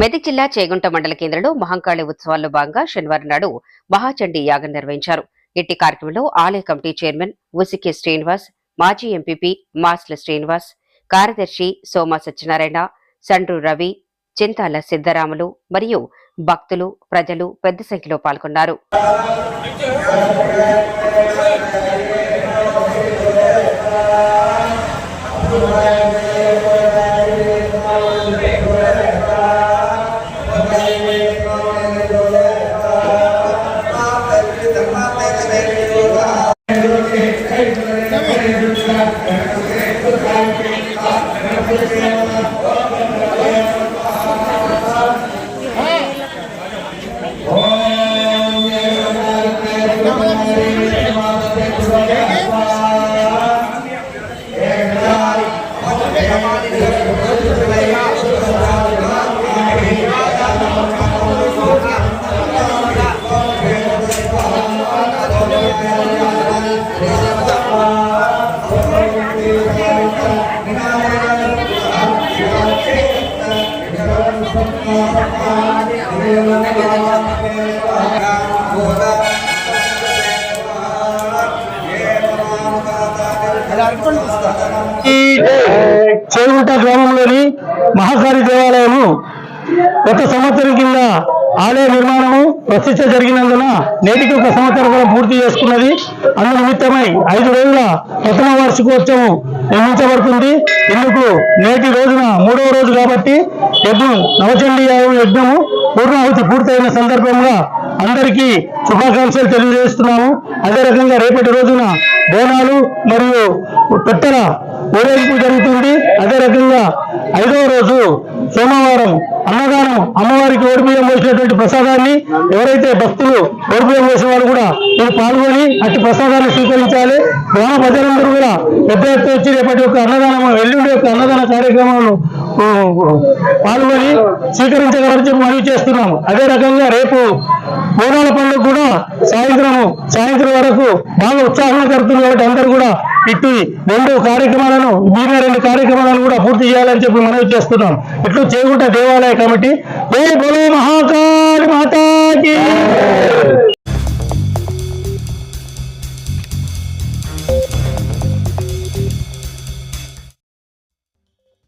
మెదక్ జిల్లా చేగుంట మండల కేంద్రంలో మహంకాళి ఉత్సవాల్లో భాగంగా శనివారం నాడు మహాచండి యాగం నిర్వహించారు. ఇట్టి కార్యక్రమంలో ఆలయ కమిటీ చైర్మన్ ఉసికే శ్రీనివాస్ మాజీ ఎంపీపీ మాస్ల శ్రీనివాస్ కార్యదర్శి సోమ సత్యనారాయణ సండ్రు రవి చింతాల సిద్ధరాములు మరియు భక్తులు ప్రజలు పెద్ద సంఖ్యలో పాల్గొన్నారు. ఈ చేగుంట గ్రామంలోని మహాకాళి దేవాలయము ఒక సంవత్సరం కింద ఆలయ నిర్మాణము ప్రతిష్ట జరిగినందున నేటికి ఒక సంవత్సరం కూడా పూర్తి చేసుకున్నది. అందు నిమిత్తమై ఐదు రోజుల ప్రథమ వార్షికోత్సవం నిర్మించబడుతుంది ఇందుకు నేటి రోజున మూడవ రోజు కాబట్టి యజ్ఞం నవచండీ యాగం యజ్ఞము పూర్ణాహుతి పూర్తయిన సందర్భంగా అందరికీ శుభాకాంక్షలు తెలియజేస్తున్నాము. అదే రకంగా రేపటి రోజున బోనాలు మరియు పెట్టెల ఊరేగింపు జరుగుతుంది. అదే రకంగా ఐదవ రోజు సోమవారం అన్నదానం అమ్మవారికి ఓడిపోయం పోసినటువంటి ప్రసాదాన్ని ఎవరైతే భక్తులు ఓడిపోయం చేసిన వాళ్ళు కూడా మీరు పాల్గొని అట్టి ప్రసాదాన్ని స్వీకరించాలి. గ్రామ ప్రజలందరూ కూడా పెద్ద ఎత్తున వచ్చి రేపటి యొక్క అన్నదానం ఎల్లుండి యొక్క అన్నదాన కార్యక్రమాలను పాల్గొని స్వీకరించగలని చెప్పి మనవి చేస్తున్నాము. అదే రకంగా రేపు బోనాల పండుగ కూడా సాయంత్రము సాయంత్రం వరకు బాగా ఉత్సాహంగా జరుగుతుంది కాబట్టి అందరూ కూడా ఇటు రెండు కార్యక్రమాలను మీరే రెండు కార్యక్రమాలను కూడా పూర్తి చేయాలని చెప్పి మనవి చేస్తున్నాం. ఇట్లు చేగుంట దేవాలయ కమిటీ జై బలో మహాకా